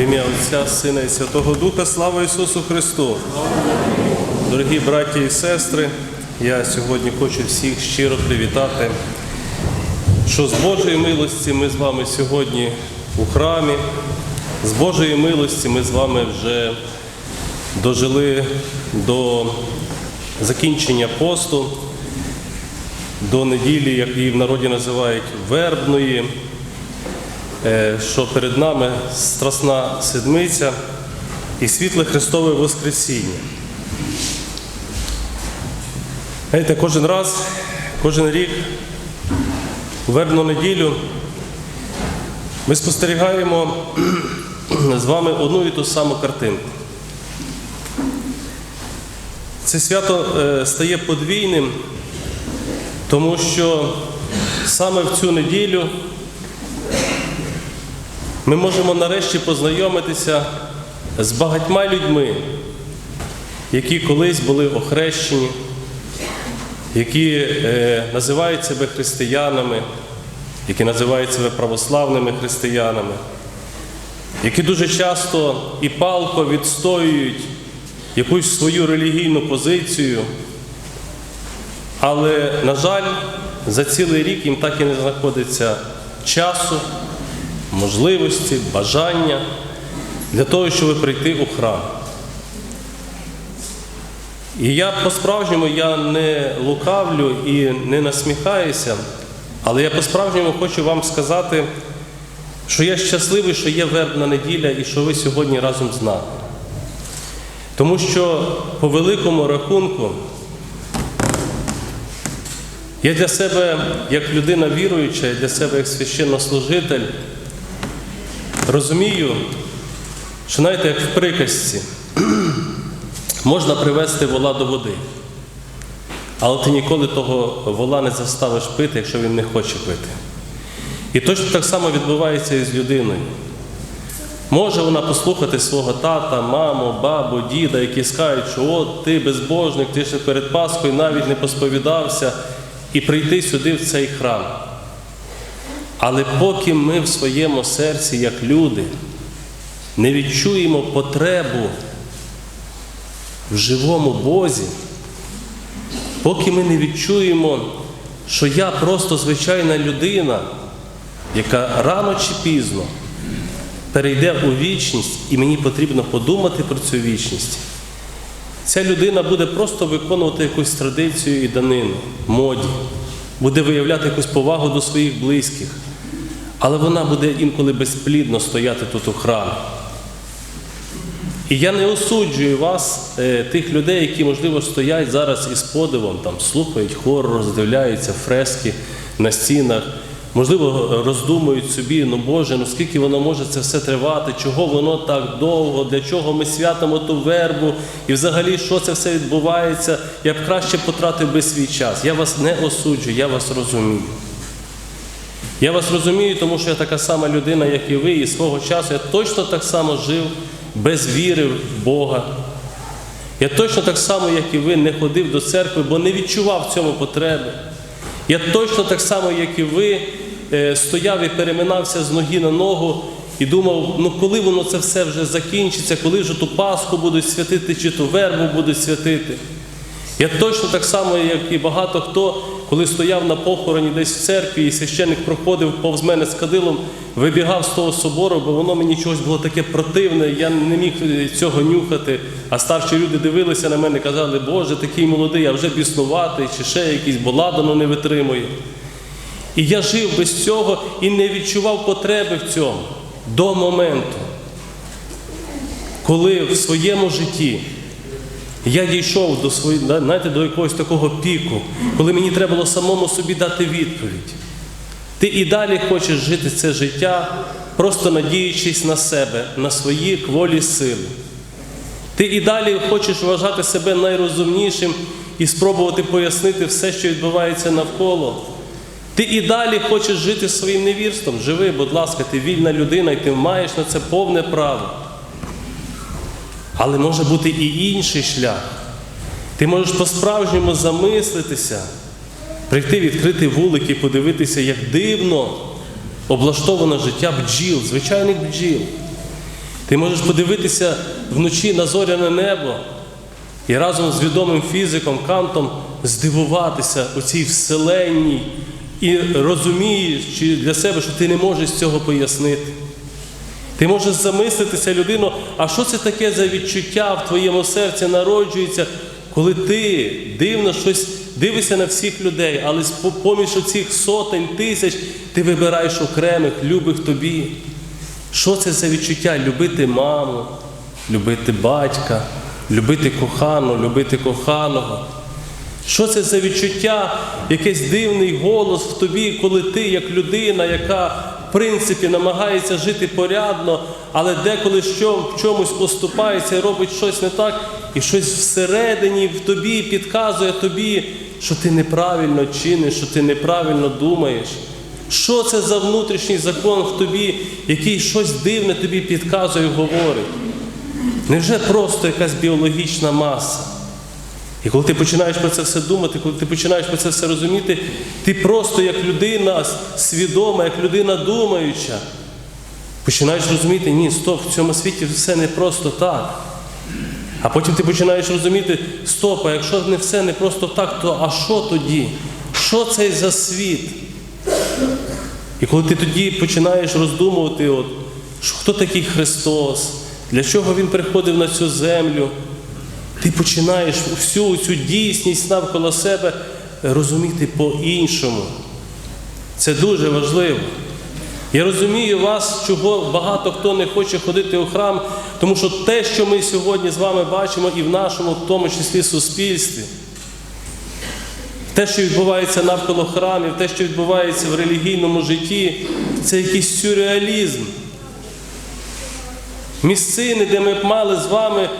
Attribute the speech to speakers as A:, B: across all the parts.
A: Ім'я Отця, Сина і Святого Духа, слава Ісусу Христу! Дорогі браті і сестри, я сьогодні хочу всіх щиро привітати, що з Божої милості ми з вами сьогодні у храмі, з Божої милості ми з вами вже дожили до закінчення посту, до неділі, як її в народі називають, вербної. Е, що перед нами страсна седмиця і світле Христове Воскресіння. Знаєте, кожен раз, кожен рік, вербну неділю, ми спостерігаємо з вами одну і ту саму картинку. Це свято е, стає подвійним, тому що саме в цю неділю ми можемо нарешті познайомитися з багатьма людьми, які колись були охрещені, які е, називають себе християнами, які називають себе православними християнами, які дуже часто і палко відстоюють якусь свою релігійну позицію, але, на жаль, за цілий рік їм так і не знаходиться часу можливості, бажання для того, щоб прийти у храм. І я по-справжньому я не лукавлю і не насміхаюся, але я по-справжньому хочу вам сказати, що я щасливий, що є вербна неділя і що ви сьогодні разом з нами. Тому що по великому рахунку я для себе, як людина віруюча, я для себе як священнослужитель, розумію, що знаєте, як в приказці, можна привести вола до води, але ти ніколи того вола не заставиш пити, якщо він не хоче пити. І точно так само відбувається і з людиною. Може вона послухати свого тата, маму, бабу, діда, які скажуть, що от ти безбожник, ти ще перед Пасхою навіть не посповідався, і прийти сюди в цей храм. Але поки ми в своєму серці, як люди, не відчуємо потребу в живому Бозі, поки ми не відчуємо, що я просто звичайна людина, яка рано чи пізно перейде у вічність, і мені потрібно подумати про цю вічність. Ця людина буде просто виконувати якусь традицію і данину, моді, буде виявляти якусь повагу до своїх близьких, але вона буде інколи безплідно стояти тут у храмі. І я не осуджую вас, е, тих людей, які, можливо, стоять зараз із подивом, там, слухають хор, роздивляються фрески на стінах, можливо, роздумують собі, ну Боже, ну скільки воно може це все тривати, чого воно так довго, для чого ми святимо ту вербу, і взагалі, що це все відбувається, я б краще потратив би свій час. Я вас не осуджую, я вас розумію. Я вас розумію, тому що я така сама людина, як і ви, і свого часу я точно так само жив без віри в Бога. Я точно так само, як і ви, не ходив до церкви, бо не відчував в цьому потреби. Я точно так само, як і ви, е, стояв і переминався з ноги на ногу і думав, ну коли воно це все вже закінчиться, коли вже ту Пасху будуть святити, чи ту вербу будуть святити. Я точно так само, як і багато хто, коли стояв на похороні десь в церкві, і священник проходив повз мене з кадилом, вибігав з того собору, бо воно мені чогось було таке противне, я не міг цього нюхати. А старші люди дивилися на мене і казали, Боже, такий молодий, а вже біснуватий, чи ще якийсь, бо ладану не витримує. І я жив без цього і не відчував потреби в цьому до моменту, коли в своєму житті я дійшов до свої, знаєте, до якогось такого піку, коли мені треба було самому собі дати відповідь. Ти і далі хочеш жити це життя, просто надіючись на себе, на свої кволі сили. Ти і далі хочеш вважати себе найрозумнішим і спробувати пояснити все, що відбувається навколо. Ти і далі хочеш жити своїм невірством. Живи, будь ласка, ти вільна людина, і ти маєш на це повне право. Але може бути і інший шлях. Ти можеш по-справжньому замислитися, прийти відкрити вулик і подивитися, як дивно облаштоване життя бджіл, звичайних бджіл. Ти можеш подивитися вночі на зоряне небо і разом з відомим фізиком Кантом здивуватися у цій вселенній і розуміючи для себе, що ти не можеш цього пояснити. Ти можеш замислитися, людино, а що це таке за відчуття в твоєму серці народжується, коли ти дивно щось дивишся на всіх людей, але поміж оцих сотень тисяч ти вибираєш окремих, любих тобі. Що це за відчуття? Любити маму, любити батька, любити кохану, любити коханого. Що це за відчуття, якийсь дивний голос в тобі, коли ти, як людина, яка принципі намагається жити порядно, але деколи що, в чомусь оступається і робить щось не так, і щось всередині в тобі підказує тобі, що ти неправильно чиниш, що ти неправильно думаєш. Що це за внутрішній закон в тобі, який щось дивне тобі підказує говорить? Невже просто якась біологічна маса? І коли ти починаєш про це все думати, коли ти починаєш про це все розуміти, ти просто як людина свідома, як людина думаюча, починаєш розуміти, ні, стоп, в цьому світі все не просто так. А потім ти починаєш розуміти, стоп, а якщо не все не просто так, то а що тоді? Що це за світ? І коли ти тоді починаєш роздумувати, от, хто такий Христос, для чого Він приходив на цю землю, ти починаєш всю цю дійсність навколо себе розуміти по-іншому. Це дуже важливо. Я розумію вас, чого багато хто не хоче ходити у храм, тому що те, що ми сьогодні з вами бачимо і в нашому, в тому числі, суспільстві, те, що відбувається навколо храмів, те, що відбувається в релігійному житті, це якийсь сюрреалізм. Місцини, де ми б мали з вами,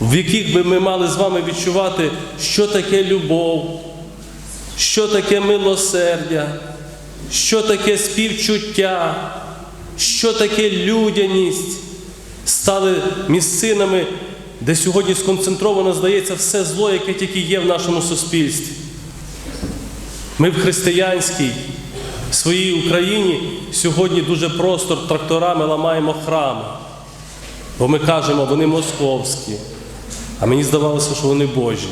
A: в яких би ми мали з вами відчувати, що таке любов, що таке милосердя, що таке співчуття, що таке людяність, стали місцинами, де сьогодні сконцентровано, здається, все зло, яке тільки є в нашому суспільстві. Ми в християнській своїй Україні сьогодні дуже просто тракторами ламаємо храми. Бо ми кажемо, вони московські, а мені здавалося, що вони Божі.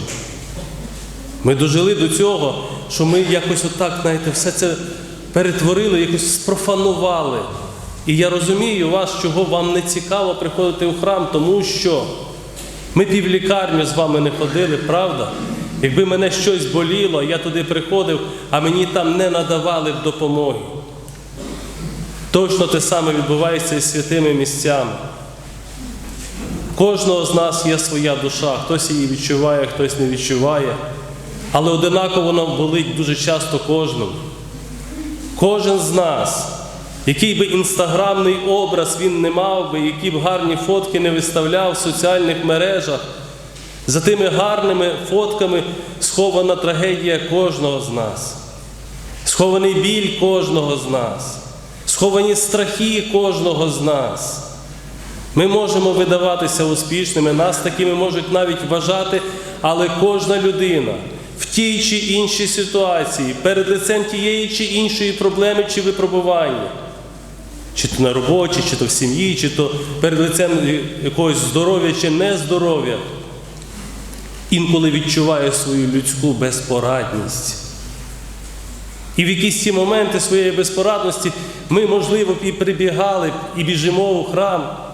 A: Ми дожили до цього, що ми якось отак, знаєте, все це перетворили, якось спрофанували. І я розумію вас, чого вам не цікаво приходити у храм, тому що ми півлікарню з вами не ходили, правда? Якби мене щось боліло, я туди приходив, а мені там не надавали б допомоги. Точно те саме відбувається і з святими місцями. Кожного з нас є своя душа, хтось її відчуває, хтось не відчуває. Але одинаково нам болить дуже часто кожному. Кожен з нас, який би інстаграмний образ він не мав би, які б гарні фотки не виставляв в соціальних мережах, за тими гарними фотками схована трагедія кожного з нас, схований біль кожного з нас, сховані страхи кожного з нас. Ми можемо видаватися успішними, нас такими можуть навіть вважати, але кожна людина в тій чи іншій ситуації, перед лицем тієї чи іншої проблеми чи випробування, чи то на роботі, чи то в сім'ї, чи то перед лицем якогось здоров'я чи нездоров'я, інколи відчуває свою людську безпорадність. І в якісь ці моменти своєї безпорадності ми, можливо, і прибігали, і біжимо у храм.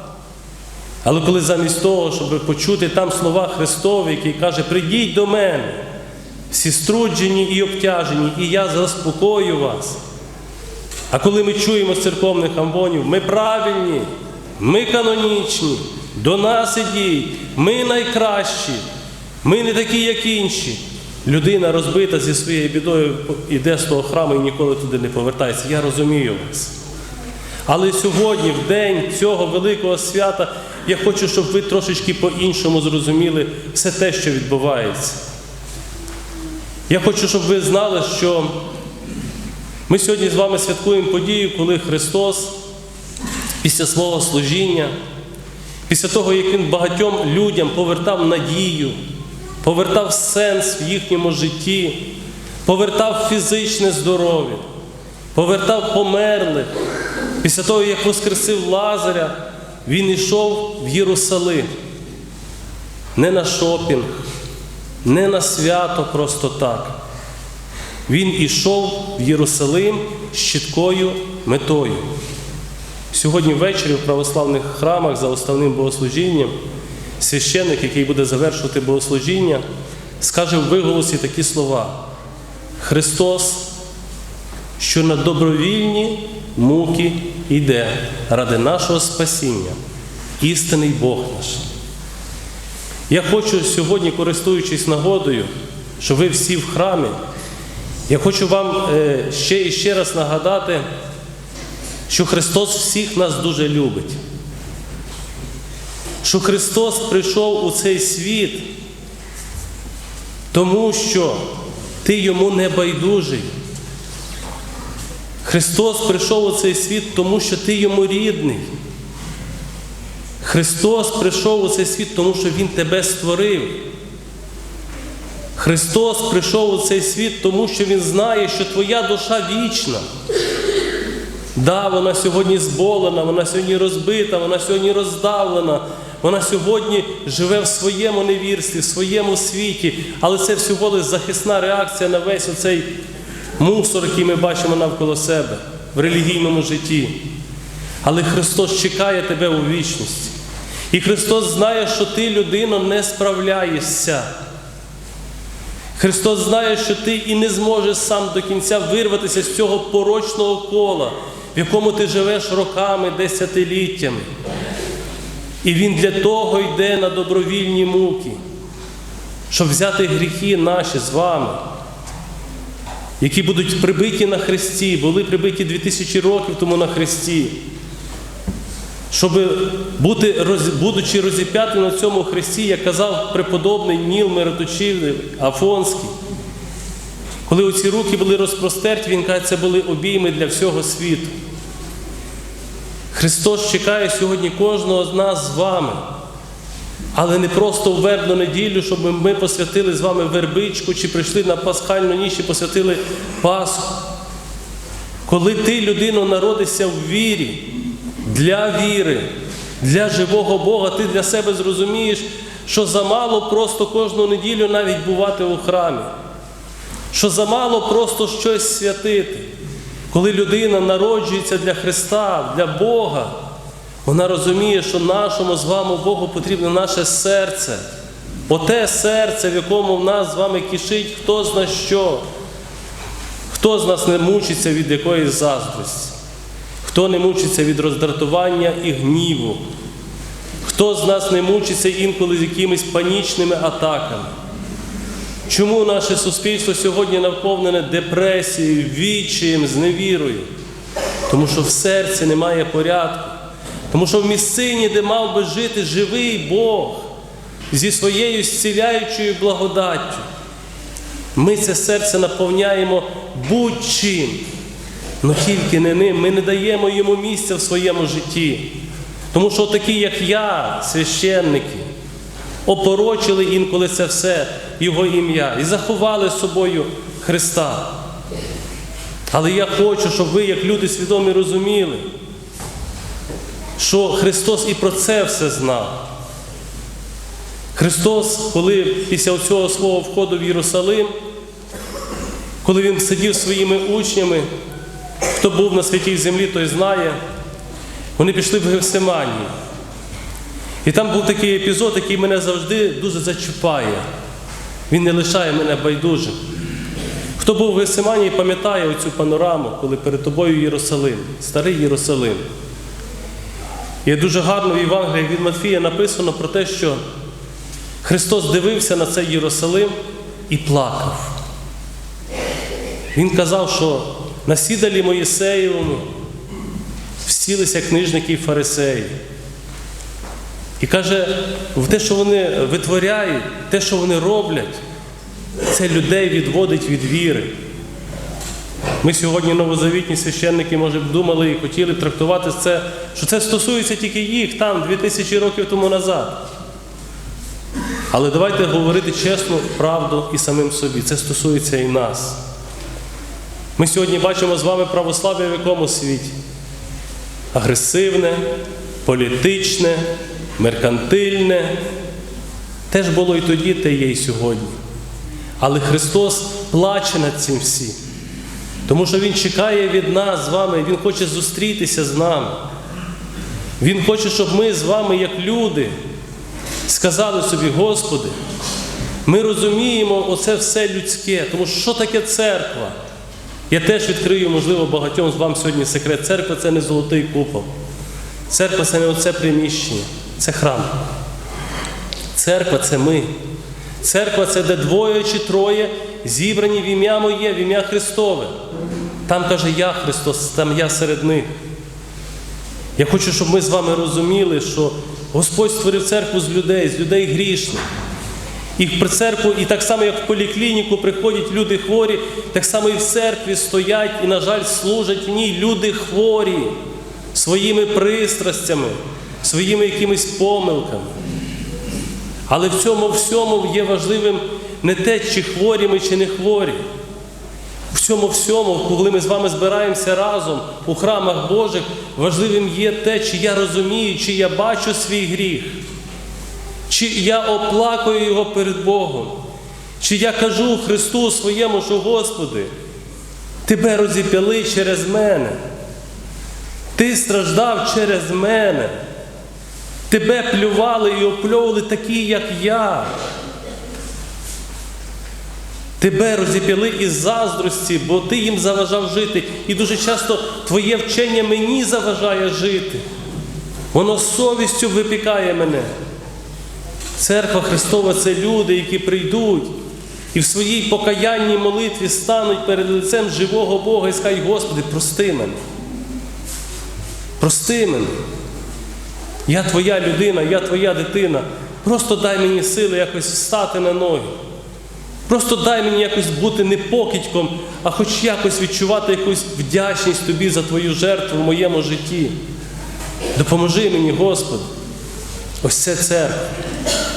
A: Але коли замість того, щоб почути там слова Христові, який каже, прийдіть до мене, всі струджені і обтяжені, і я заспокою вас. А коли ми чуємо з церковних амбонів, ми правильні, ми канонічні, до нас ідіть, ми найкращі, ми не такі, як інші. Людина розбита зі своєю бідою йде з того храму і ніколи туди не повертається. Я розумію вас. Але сьогодні, в день цього великого свята, я хочу, щоб ви трошечки по-іншому зрозуміли все те, що відбувається. Я хочу, щоб ви знали, що ми сьогодні з вами святкуємо подію, коли Христос після свого служіння, після того, як Він багатьом людям повертав надію, повертав сенс в їхньому житті, повертав фізичне здоров'я, повертав померлих. Після того, як воскресив Лазаря, він йшов в Єрусалим. Не на шопінг, не на свято просто так. Він ішов в Єрусалим з чіткою метою. Сьогодні ввечері в православних храмах за основним богослужінням священник, який буде завершувати богослужіння, скаже в виголосі такі слова: Христос, що на добровільні муки йде ради нашого спасіння, істинний Бог наш. Я хочу сьогодні, користуючись нагодою, що ви всі в храмі, я хочу вам е, ще і ще раз нагадати, що Христос всіх нас дуже любить. Що Христос прийшов у цей світ, тому що ти йому не байдужий. Христос прийшов у цей світ, тому що ти йому рідний. Христос прийшов у цей світ, тому що Він тебе створив. Христос прийшов у цей світ, тому що Він знає, що твоя душа вічна. Да, вона сьогодні зболена, вона сьогодні розбита, вона сьогодні роздавлена, вона сьогодні живе в своєму невірстві, в своєму світі, але це всього лише захисна реакція на весь оцей мусор, який ми бачимо навколо себе в релігійному житті. Але Христос чекає тебе у вічності. І Христос знає, що ти, людино, не справляєшся. Христос знає, що ти і не зможеш сам до кінця вирватися з цього порочного кола, в якому ти живеш роками, десятиліттями. І Він для того йде на добровільні муки, щоб взяти гріхи наші з вами, які будуть прибиті на Христі, були прибиті 2000 років тому на Христі. Щоб бути, будучи розіп'яти на цьому Христі, як казав преподобний Ніл Мироточив Афонський, коли оці руки були розпростерті, він каже, це були обійми для всього світу. Христос чекає сьогодні кожного з нас з вами, але не просто в вербну неділю, щоб ми посвятили з вами вербичку, чи прийшли на пасхальну ніч і посвятили Пасху. Коли ти, людино, народишся в вірі, для віри, для живого Бога, ти для себе зрозумієш, що замало просто кожну неділю навіть бувати у храмі, що замало просто щось святити. Коли людина народжується для Христа, для Бога, вона розуміє, що нашому з вами Богу потрібно наше серце. Оте серце, в якому в нас з вами кишить, хто зна що. Хто з нас не мучиться від якоїсь заздрості? Хто не мучиться від роздратування і гніву? Хто з нас не мучиться інколи з якимись панічними атаками? Чому наше суспільство сьогодні наповнене депресією, відчаєм, зневірою? Тому що в серці немає порядку. Тому що в місцині, де мав би жити живий Бог зі своєю зціляючою благодаттю, ми це серце наповняємо будь-чим, але тільки не ним. Ми не даємо йому місця в своєму житті. Тому що такі, як я, священники, опорочили інколи це все, Його ім'я, і заховали собою Христа. Але я хочу, щоб ви, як люди свідомі, розуміли, що Христос і про це все знав. Христос, коли після цього свого входу в Єрусалим, коли Він сидів своїми учнями, хто був на святій землі, той знає, вони пішли в Гевсиманію. І там був такий епізод, який мене завжди дуже зачіпає. Він не лишає мене байдужим. Хто був в Гесиманії, пам'ятає оцю панораму, коли перед тобою Єрусалим, старий Єрусалим. І дуже гарно в Євангелії від Матфія написано про те, що Христос дивився на цей Єрусалим і плакав. Він казав, що на сідалі Моїсеєвому всілися книжники і фарисеї. І каже, те, що вони витворяють, те, що вони роблять, Це людей відводить від віри. Ми сьогодні новозавітні священники, може б думали і хотіли трактувати це, що це стосується тільки їх там, 2000 років тому назад. Але давайте говорити чесну правду і самим собі. Це стосується і нас. Ми сьогодні бачимо з вами православ'я в якому світі? Агресивне, політичне, меркантильне. Теж було і тоді, те є і сьогодні. Але Христос плаче над цим всім. Тому що Він чекає від нас з вами, Він хоче зустрітися з нами. Він хоче, щоб ми з вами, як люди, сказали собі, Господи, ми розуміємо оце все людське, тому що що таке церква? Я теж відкрию, можливо, багатьом з вам сьогодні секрет. Церква це не золотий купол. Церква це не оце приміщення, це храм. Церква це ми. Церква це де двоє чи троє зібрані в ім'я моє, в ім'я Христове. Там каже я Христос, там я серед них. Я хочу, щоб ми з вами розуміли, що Господь створив церкву з людей, з людей грішних. І в церкву, і так само, як в поліклініку приходять люди хворі, так само і в церкві стоять і, на жаль, служать в ній люди хворі своїми пристрастями, своїми якимись помилками. Але в цьому всьому є важливим не те, чи хворі ми, чи не хворі. В цьому всьому, коли ми з вами збираємося разом у храмах Божих, важливим є те, чи я розумію, чи я бачу свій гріх, чи я оплакую його перед Богом, чи я кажу Христу своєму, що Господи, Тебе розіп'яли через мене. Ти страждав через мене. Тебе плювали і опльовували такі, як я. Тебе розіп'яли із заздрості, бо ти їм заважав жити. І дуже часто твоє вчення мені заважає жити. Воно совістю випікає мене. Церква Христова це люди, які прийдуть і в своїй покаянній молитві стануть перед лицем живого Бога і скажуть, Господи, прости мене. Прости мене. Я твоя людина, я твоя дитина. Просто дай мені сили якось встати на ноги. Просто дай мені якось бути не покидьком, а хоч якось відчувати якусь вдячність тобі за твою жертву в моєму житті. Допоможи мені, Господи. Ось це церква.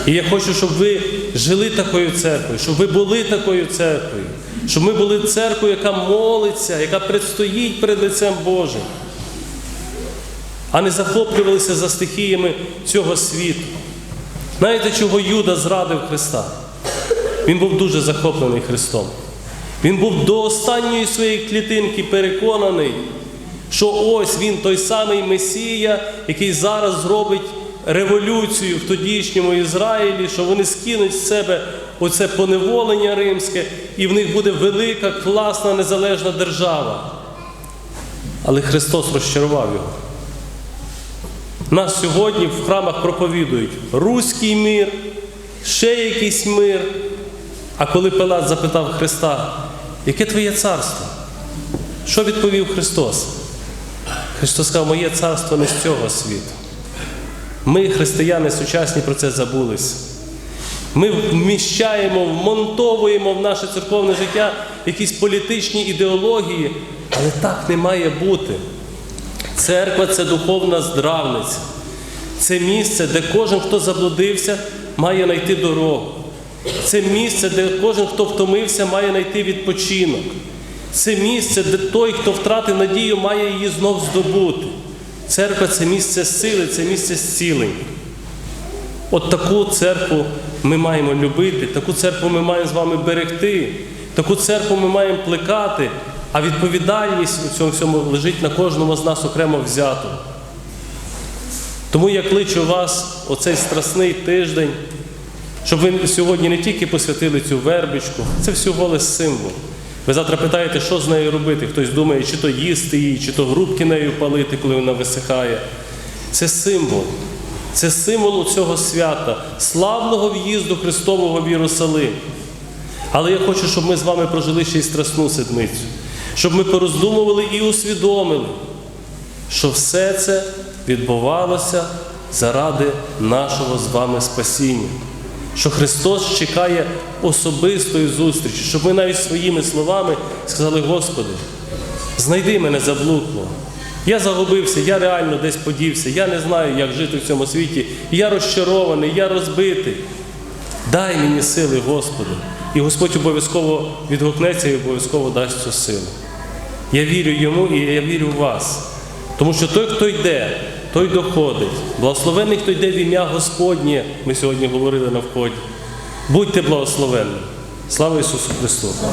A: І я хочу, щоб ви жили такою церквою, щоб ви були такою церквою, щоб ми були церквою, яка молиться, яка предстоїть перед лицем Божим, а не захоплювалися за стихіями цього світу. Знаєте, чого Юда зрадив Христа? Він був дуже захоплений Христом. Він був до останньої своєї клітинки переконаний, що ось він той самий Месія, який зараз зробить революцію в тодішньому Ізраїлі, що вони скинуть з себе оце поневолення римське, і в них буде велика, класна, незалежна держава. Але Христос розчарував його. Нас сьогодні в храмах проповідують руський мир, ще якийсь мир. А коли Пилат запитав Христа, яке твоє царство? Що відповів Христос? Христос сказав, моє царство не з цього світу. Ми, християни сучасні, про це забулися. Ми вміщаємо, вмонтовуємо в наше церковне життя якісь політичні ідеології, але так не має бути. Церква це духовна здравниця. Це місце, де кожен, хто заблудився, має знайти дорогу. Це місце, де кожен, хто втомився, має знайти відпочинок. Це місце, де той, хто втратив надію, має її знов здобути. Церква це місце сили, це місце зцілень. От таку церкву ми маємо любити, таку церкву ми маємо з вами берегти, таку церкву ми маємо плекати, а відповідальність у цьому всьому лежить на кожному з нас окремо взято. Тому я кличу вас оцей страсний тиждень, щоб ви сьогодні не тільки посвятили цю вербичку, це всього лише символ. Ви завтра питаєте, що з нею робити. Хтось думає, чи то їсти її, чи то грубки нею палити, коли вона висихає. Це символ. Це символ цього свята, славного в'їзду Христового в Єрусалим. Але я хочу, щоб ми з вами прожили ще й страсну седмицю, щоб ми пороздумували і усвідомили, що все це відбувалося заради нашого з вами спасіння. Що Христос чекає особистої зустрічі, щоб ми навіть своїми словами сказали, Господи, знайди мене заблудло. Я загубився, я реально десь подівся, я не знаю, як жити в цьому світі. Я розчарований, я розбитий. Дай мені сили, Господи. І Господь обов'язково відгукнеться і обов'язково дасть цю силу. Я вірю йому і я вірю в вас. Тому що той, хто йде, той доходить. Благословений, хто йде в ім'я Господнє, ми сьогодні говорили на вході. Будьте благословенні. Слава Ісусу Христу!